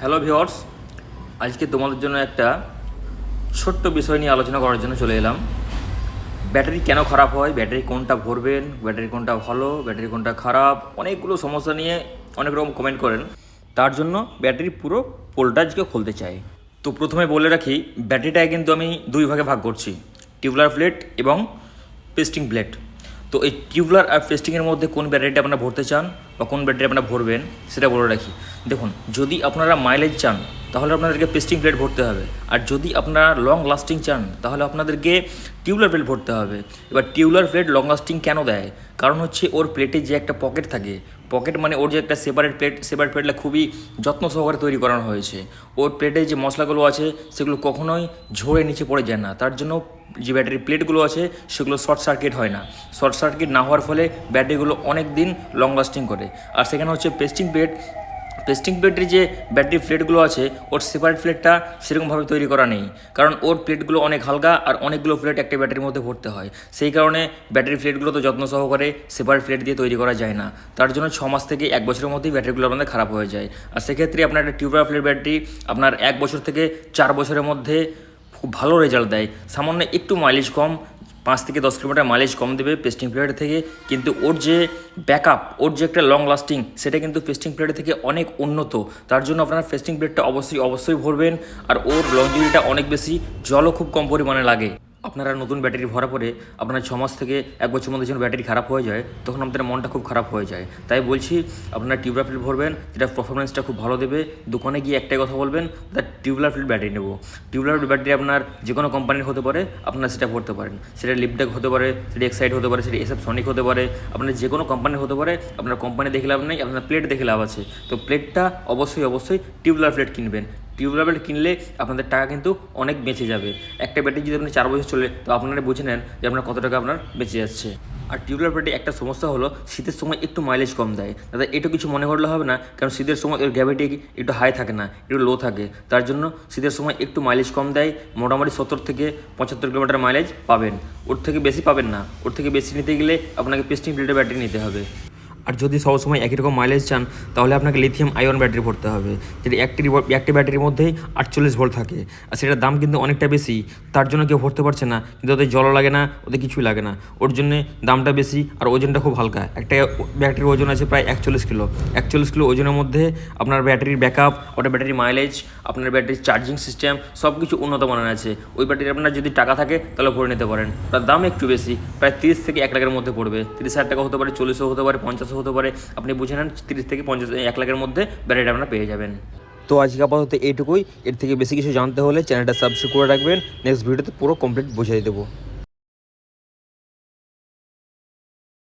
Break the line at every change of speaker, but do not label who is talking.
Hello viewers আজকে তোমাদের জন্য একটা ছোট্ট বিষয় নিয়ে আলোচনা করার জন্য চলে এলাম। ব্যাটারি কেন খারাপ হয়? ব্যাটারি কোনটা ভরবেন? ব্যাটারি কোনটা ভালো? ব্যাটারি কোনটা খারাপ? অনেকগুলো সমস্যা নিয়ে অনেক রকম কমেন্ট করেন। তার জন্য ব্যাটারি পুরো পোলটা আজকে খুলতে চাই। তো প্রথমে বলে রাখি ব্যাটারিটাকে কিন্তু আমি দুই ভাগে ভাগ করছি। টিউবলার প্লেট এবং পেস্টিং প্লেট তো এই টিউবলার আর ফেস্টিংয়ের মধ্যে কোন ব্যাটারিটা আপনারা ভরতে চান বা কোন ব্যাটারি আপনারা ভরবেন সেটা বলে রাখি। দেখুন, যদি আপনারা মাইলেজ চান তাহলে আপনাদেরকে পেস্টিং প্লেট ভরতে হবে। আর যদি আপনারা লং লাস্টিং চান, তাহলে আপনাদেরকে টিউবলার প্লেট ভরতে হবে। এবার টিউবলার প্লেট লং লাস্টিং কেন দেয়? কারণ হচ্ছে ওর প্লেটে যে একটা পকেট থাকে পকেট মানে ওর যে একটা সেপারেট প্লেট সেপারেট প্লেটটা খুবই যত্ন সহকারে তৈরি করানো হয়েছে। ওর প্লেটে যে মশলাগুলো আছে, সেগুলো কখনোই ঝরে নিচে পড়ে যায় না। তার জন্য যে ব্যাটারি প্লেটগুলো আছে, সেগুলো শর্ট সার্কিট হয় না। শর্ট সার্কিট না হওয়ার ফলে ব্যাটারিগুলো অনেক দিন লং লাস্টিং করে। আর সেখানে হচ্ছে পেস্টিং প্লেট পেস্টিং প্লেটের যে ব্যাটারি প্লেটগুলো আছে, ওর সেপারেট প্লেটটা সেরকমভাবে তৈরি করা নেই। কারণ ওর প্লেটগুলো অনেক হালকা আর অনেকগুলো প্লেট একটা ব্যাটারির মধ্যে ভরতে হয়। সেই কারণে ব্যাটারি প্লেটগুলো তো যত্ন সহকারে সেপারেট প্লেট দিয়ে তৈরি করা যায় না। তার জন্য ছ মাস থেকে এক বছরের মধ্যেই ব্যাটারিগুলো আপনাদের খারাপ হয়ে যায়। আর সেক্ষেত্রে আপনার একটা টিউবলার প্লেট ব্যাটারি আপনার এক বছর থেকে চার বছরের মধ্যে খুব ভালো রেজাল্ট দেয়। সামান্য একটু মাইলেজ কম পাঁচ থেকে দশ কিলোমিটার মাইলেজ কম দেবে পেস্টিং প্লেয়ার থেকে। কিন্তু ওর যে ব্যাকআপ ওর যে একটা লং লাস্টিং সেটা কিন্তু পেস্টিং প্লেয়ার থেকে অনেক উন্নত। তার জন্য আপনারা পেস্টিং প্লেটটা অবশ্যই অবশ্যই ভরবেন। আর ওর লং অনেক বেশি, জলও খুব কম পরিমাণে লাগে। আপনারা নতুন ব্যাটারি ভরা পরে আপনার ছ মাস থেকে এক বছর মধ্যে যখন ব্যাটারি খারাপ হয়ে যায়, তখন আপনাদের মনটা খুব খারাপ হয়ে যায়। তাই বলছি, আপনারা টিউবলার ফিল্ড ভরবেন, যেটা পারফরমেন্সটা খুব ভালো দেবে। দোকানে গিয়ে একটাই কথা বলবেন দ্যাট টিউবলার ফিল্ড ব্যাটারি নেব। টিউবলার ব্যাটারি আপনার যে কোনো কোম্পানির হতে পারে, আপনারা সেটা ভরতে পারেন। সেটা লিপডেক হতে পারে, সেটা এক্সাইড হতে পারে, সেটা এসএফ সনিক হতে পারে, আপনার যে কোনো কোম্পানির হতে পারে, আপনার কোম্পানি দেখে লাভ নেই, আপনার প্লেট দেখে লাভ আছে। তো প্লেটটা অবশ্যই অবশ্যই টিউবলার প্লেট কিনবেন। প্লেট কিনলে আপনাদের টাকা কিন্তু অনেক বেঁচে যাবে। একটা ব্যাটারি যদি আপনি চার বছর চলে, তো আপনারা বুঝে নেন যে আপনার কত টাকা আপনার বেঁচে যাচ্ছে। আর টিউবলার প্লেটে একটা সমস্যা হলো, শীতের সময় একটু মাইলেজ কম দেয়। দাদা এটা কিছু মনে করলে হবে না, কারণ শীতের সময় এর গ্র্যাভিটি একটু হাই থাকে না, একটু লো থাকে। তার জন্য শীতের সময় একটু মাইলেজ কম দেয়, মোটামুটি সত্তর থেকে পঁচাত্তর কিলোমিটার মাইলেজ পাবেন। ওর থেকে বেশি পাবেন না। ওর থেকে বেশি নিতে গেলে আপনাকে পেস্টিং প্লেটের ব্যাটারি নিতে হবে। আর যদি সবসময় একই রকম মাইলেজ চান, তাহলে আপনাকে লিথিয়াম আয়ন ব্যাটারি ভরতে হবে। যেটা একটি একটি ব্যাটারির মধ্যেই আটচল্লিশ ভোল্ট থাকে, আর সেটার দাম কিন্তু অনেকটা বেশি, তার জন্য কেউ ভরতে পারছে না, কিন্তু ওদের জলও লাগে না, ওদের কিছুই লাগে না। ওর জন্যে দামটা বেশি, আর ওজনটা খুব হালকা। একটা ব্যাটারির ওজন আছে প্রায় একচল্লিশ কিলো। একচল্লিশ কিলো ওজনের মধ্যে আপনার ব্যাটারির ব্যাকআপ ওটা ব্যাটারির মাইলেজ আপনার ব্যাটারির চার্জিং সিস্টেম সব কিছু উন্নত মানের আছে। ওই ব্যাটারি আপনার যদি টাকা থাকে, তাহলে ভরে নিতে পারেন। তার দাম একটু বেশি, প্রায় তিরিশ থেকে এক লাখের মধ্যে পড়বে। তিরিশ হাজার টাকা হতে পারে, চল্লিশও হতে পারে, পঞ্চাশও হতে পারে। আপনি বুঝে নেন, তিরিশ থেকে পঞ্চাশ এক লাখের মধ্যে ব্যাটারিটা আপনারা পেয়ে যাবেন। তো আজকে আপাতত এইটুকুই। এর থেকে বেশি কিছু জানতে হলে চ্যানেলটা সাবস্ক্রাইব করে রাখবেন। নেক্সট ভিডিওতে পুরো কমপ্লিট বুঝিয়ে দেবো।